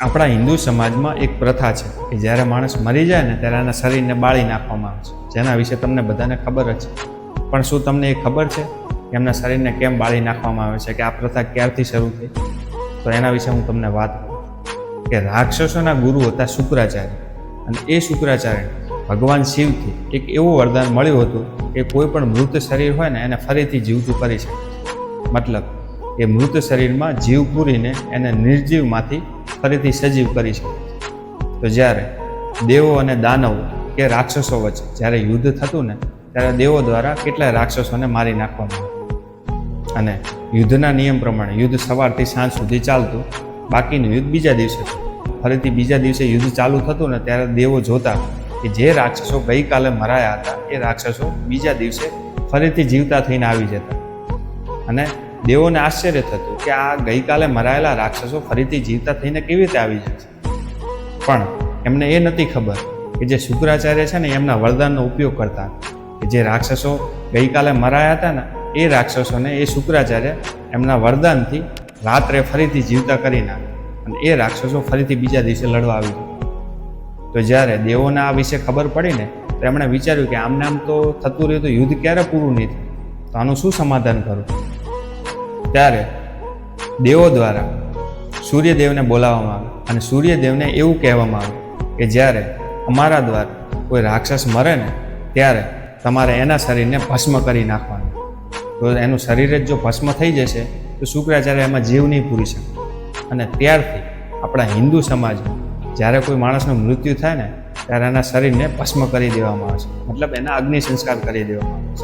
આપણા હિન્દુ સમાજમાં એક પ્રથા છે કે જ્યારે માણસ મરી જાય ને ત્યારે એના શરીરને બાળી નાખવામાં આવે છે. જેના વિશે તમને બધાને ખબર જ છે. પણ શું તમને એ ખબર છે કે એમના શરીરને કેમ બાળી નાખવામાં આવે છે? કે આ પ્રથા ક્યારથી શરૂ થઈ? તો એના વિશે હું તમને વાત કરું. કે રાક્ષસોના ગુરુ હતા શુક્રાચાર્ય. અને એ શુક્રાચાર્ય ભગવાન શિવથી એક એવું વરદાન મળ્યું હતું કે કોઈ પણ મૃત શરીર હોય ને એને ફરીથી જીવતું કરી શકે. મતલબ એ મૃત શરીરમાં જીવ પૂરીને એને નિર્જીવમાંથી ફરીથી સજીવ કરી શકે. તો જ્યારે દેવો અને દાનવો કે રાક્ષસો વચ્ચે જ્યારે યુદ્ધ થતું ને, ત્યારે દેવો દ્વારા કેટલાય રાક્ષસોને મારી નાખવામાં અને યુદ્ધના નિયમ પ્રમાણે યુદ્ધ સવારથી સાંજ સુધી ચાલતું, બાકીનું યુદ્ધ બીજા દિવસે ફરીથી બીજા દિવસે યુદ્ધ ચાલુ થતું ને, ત્યારે દેવો જોતા કે જે રાક્ષસો ગઈકાલે મરાયા હતા, એ રાક્ષસો બીજા દિવસે ફરીથી જીવતા થઈને આવી જતા. અને દેવોને આશ્ચર્ય થતું કે આ ગઈકાલે મરાયેલા રાક્ષસો ફરીથી જીવતા થઈને કેવી રીતે આવી જશે? પણ એમને એ નથી ખબર કે જે શુક્રાચાર્ય છે ને એમના વરદાનનો ઉપયોગ કરતા કે જે રાક્ષસો ગઈકાલે મરાયા હતા ને, એ રાક્ષસોને એ શુક્રાચાર્ય એમના વરદાનથી રાત્રે ફરીથી જીવતા કરી નાખે અને એ રાક્ષસો ફરીથી બીજા દિવસે લડવા આવી તો જ્યારે દેવોને આ વિશે ખબર પડી ને, તો એમણે વિચાર્યું કે આમને આમ તો થતું રહ્યું તો યુદ્ધ ક્યારે પૂરું નહીં થાય? તો આનું શું સમાધાન કરું? ત્યારે દેવો દ્વારા સૂર્યદેવને બોલાવવામાં આવે અને સૂર્યદેવને એવું કહેવામાં આવે કે જ્યારે અમારા દ્વારા કોઈ રાક્ષસ મરે ને, ત્યારે તમારે એના શરીરને ભસ્મ કરી નાખવાનું. તો એનું શરીર જ જો ભસ્મ થઈ જશે, તો શુક્રાચાર્ય એમાં જીવ નહીં પૂરી શકે અને ત્યારથી આપણા હિન્દુ સમાજમાં જ્યારે કોઈ માણસનું મૃત્યુ થાય ને, ત્યારે એના શરીરને ભસ્મ કરી દેવામાં આવે છે. મતલબ એના અગ્નિ સંસ્કાર કરી દેવામાં આવે છે.